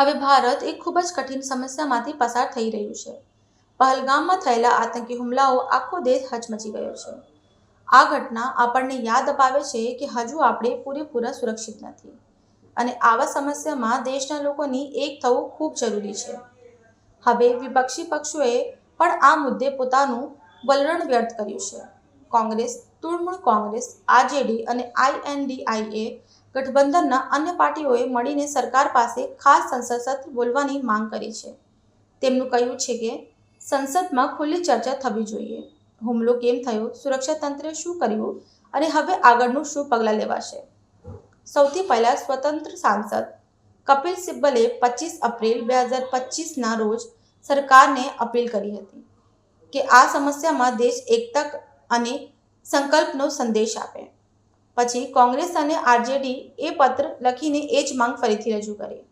હવે ભારત એક ખૂબ જ કઠિન સમસ્યામાંથી પસાર થઈ રહ્યું છે. પહલગામમાં થયેલા આતંકી હુમલાઓ આખો દેશ હચમચી ગયો છે. આ ઘટના આપણને યાદ અપાવે છે કે હજુ આપણે પૂરેપૂરા સુરક્ષિત નથી. અને આવા સમસ્યામાં દેશના લોકોની એક થવું ખૂબ જરૂરી છે. હવે વિપક્ષી પક્ષોએ પણ આ મુદ્દે પોતાનું વલણ વ્યર્થ કર્યું છે. કોંગ્રેસ તૃણમૂળ કોંગ્રેસ, આરજેડી અને આઈએનડીઆઈએ ગઠબંધનના અન્ય પાર્ટીઓએ મળીને સરકાર પાસે ખાસ સંસદ સત્ર બોલવાની માંગ કરી છે. તેમનું કહ્યું છે કે સંસદમાં ખુલ્લી ચર્ચા થવી જોઈએ. હુમલો કેમ થયો? સુરક્ષા તંત્રે શું કર્યું? અને હવે આગળનું શું પગલાં લેવાશે? સૌથી પહેલા સ્વતંત્ર સાંસદ કપિલ સિબ્બલે પચીસ એપ્રિલ બે હજાર પચીસના રોજ સરકારને અપીલ કરી હતી કે આ સમસ્યામાં દેશ એકતા અને સંકલ્પનો સંદેશ આપે. પછી કોંગ્રેસ અને આરજેડી એ પત્ર લખીને એ જ માંગ ફરીથી રજૂ કરી.